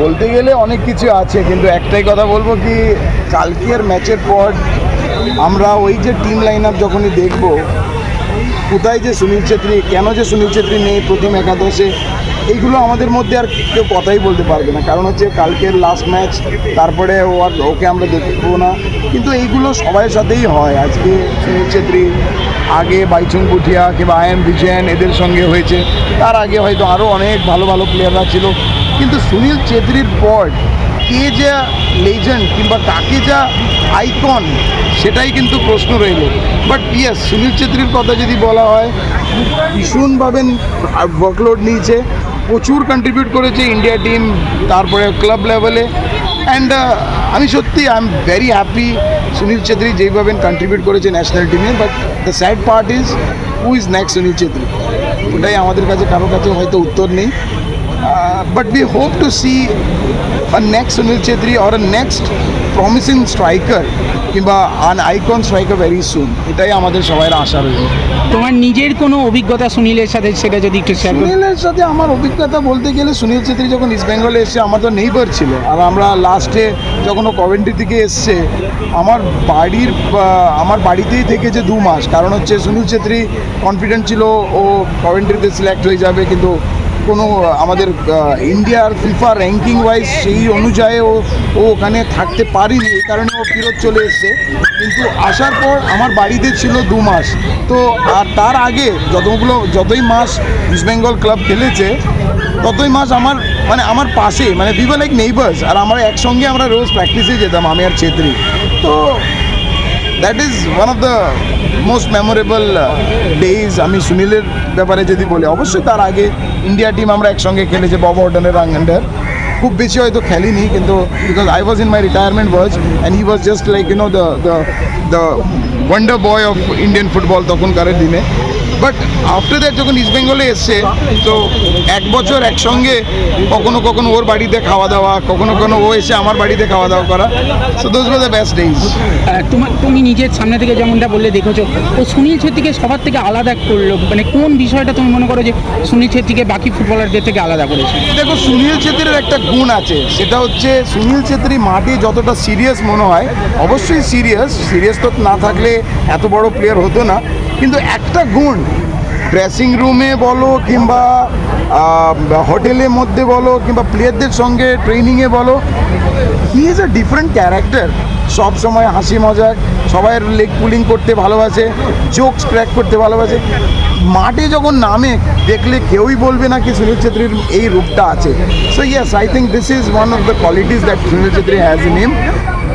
বলতে গেলে অনেক কিছু আছে, কিন্তু একটাই কথা বলব কি কালকের ম্যাচের পর আমরা ওই যে টিম লাইন আপ যখনই দেখব, কোথায় যে সুনীল ছেত্রী, কেন যে সুনীল ছেত্রী নেই প্রথম একাদশে এইগুলো আমাদের মধ্যে আর কেউ কথাই বলতে পারবে না। কারণ হচ্ছে কালকের লাস্ট ম্যাচ তারপরে ও আর ওকে আমরা দেখব না। কিন্তু এইগুলো সবাই সাথেই হয়। আজকে সুনীল ছেত্রী আগে বাইচুং পুঠিয়া কিংবা আই এম বিজয়ন এদের সঙ্গে হয়েছে। তার আগে হয়তো আরও অনেক ভালো ভালো প্লেয়াররা ছিল। কিন্তু সুনীল ছেত্রীর পর কে যা লেজেন্ড কিংবা কাকে যা আইকন সেটাই কিন্তু প্রশ্ন রইল। বাট ইয়েস সুনীল ছেত্রীর কথা যদি বলা হয়, ভীষণভাবে ওয়ার্কলোড নিয়েছে, প্রচুর কন্ট্রিবিউট করেছে ইন্ডিয়া টিম তারপরে ক্লাব লেভেলে অ্যান্ড আমি সত্যি I am very happy Sunil Chhetri যেইভাবে কন্ট্রিবিউট করেছে ন্যাশনাল টিমে but the sad part is who is next Sunil Chhetri? ওটাই আমাদের কাছে, কারও কাছে হয়তো উত্তর নেই। But we hope to see a next Sunil Chetri or a next promising striker কিংবা an icon striker very soon এটাই আমাদের সবাই আশা রয়েছে তোমার নিজের কোনো অভিজ্ঞতা সুনীলের সাথে সেটা যদি একটু শেয়ার সুনীলের সাথে আমার অভিজ্ঞতা বলতে গেলে সুনীল ছেত্রী যখন ইস্ট বেঙ্গলে এসছে আমার তো নেইবার ছিল আর আমরা লাস্টে যখন ও কভেন্ট্রি থেকে এসছে আমার বাড়ির আমার বাড়িতেই থেকেছে দু মাস কারণ হচ্ছে সুনীল ছেত্রী কনফিডেন্ট ছিল ও কভেন্ট্রিতে সিলেক্ট হয়ে যাবে কিন্তু কোনো আমাদের ইন্ডিয়ার ফিফা র্যাঙ্কিং ওয়াইজ সেই অনুযায়ী ও ও ওখানে থাকতে পারিনি, এই কারণে ও ফেরত চলে এসছে। কিন্তু আসার পর আমার বাড়িতে ছিল দু মাস। তো, আর তার আগে যতগুলো, যতই মাস ইস্ট বেঙ্গল ক্লাব খেলেছে, ততই মাস আমার মানে আমার পাশে মানে উই লাইক নেইবার্স আর আমরা একসঙ্গে আমরা রোজ প্র্যাকটিসে যেতাম, আমি আর ছেত্রী। তো that is one of the most memorable days আমি সুনীলের ব্যাপারে যদি বলি, অবশ্যই তার আগে ইন্ডিয়া টিম আমরা একসঙ্গে খেলেছি বব অর্ডনের রাঙ্গেন্ডার খুব বেশি হয়তো খেলিনি, কিন্তু because I was in my retirement was and he was just like you know the the the wonder boy of Indian football তখনকারের দিনে। বাট আফটার দ্যাট যখন ইস্ট বেঙ্গলে এসছে তো এক বছর একসঙ্গে কখনো কখনো ওর বাড়িতে খাওয়া দাওয়া কখনো কখনো ও এসে আমার বাড়িতে খাওয়া দাওয়া করা। So those were the best days ah, তোমার তুমি নিজের সামনে থেকে যেমনটা বললে দেখেছ ও সুনীল ছেত্রীকে সবার থেকে আলাদা করল। মানে কোন বিষয়টা তুমি মনে করো যে সুনীল ছেত্রীকে বাকি ফুটবলারদের থেকে আলাদা করেছে? দেখো সুনীল ছেত্রীর একটা গুণ আছে। সেটা হচ্ছে সুনীল ছেত্রী মাঠে যতটা সিরিয়াস মনে হয় অবশ্যই সিরিয়াস সিরিয়াস তো না থাকলে এত বড় প্লেয়ার হতো না। কিন্তু একটা গুণ ড্রেসিং রুমে বলো কিংবা হোটেলের মধ্যে বলো কিংবা প্লেয়ারদের সঙ্গে ট্রেনিংয়ে বলো he is a different character সব সময় হাসি মজাক সবাই লেগ পুলিং করতে ভালোবাসে জোকস ক্র্যাক করতে ভালোবাসে। মাঠে যখন নামে, দেখলে কেউই বলবে না কি সুনীল ছেত্রীর এই রূপটা আছে। So yes I think this is one of the qualities that Sunil Chhetri has in him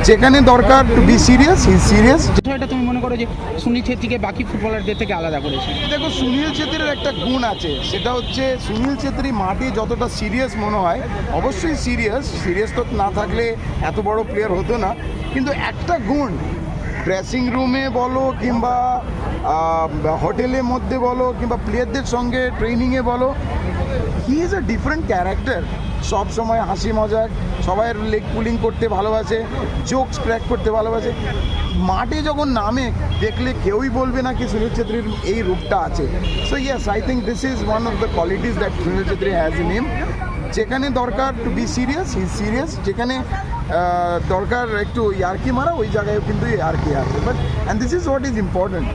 যেখানে দরকার to be serious he serious বিষয়টা তুমি মনে করো যে সুনীল ছেত্রীকে বাকি ফুটবলারদের থেকে আলাদা করেছে? দেখো সুনীল ছেত্রীর একটা গুণ আছে সেটা হচ্ছে সুনীল ছেত্রী মাঠে যতটা সিরিয়াস মনে হয় অবশ্যই সিরিয়াস সিরিয়াস তো না থাকলে এত বড় প্লেয়ার হতো না কিন্তু একটা গুণ ড্রেসিং রুমে বলো কিংবা হোটেলের মধ্যে বলো কিংবা প্লেয়ারদের সঙ্গে ট্রেনিংয়ে বলো he is a different character সব সময় হাসি মজাক, সবাই লেগ পুলিং করতে ভালোবাসে জোকস ক্র্যাক করতে ভালোবাসে। মাঠে যখন নামে, দেখলে কেউই বলবে না কি সুনীল ছেত্রীর এই রূপটা আছে। So yes I think this is one of the qualities that Sunil Chhetri has in him যেখানে দরকার to be serious he serious যেখানে দরকার একটু ইয়ার্কি মারা, ওই জায়গায় কিন্তু ইয়ার্কি আছে। But and this is what is important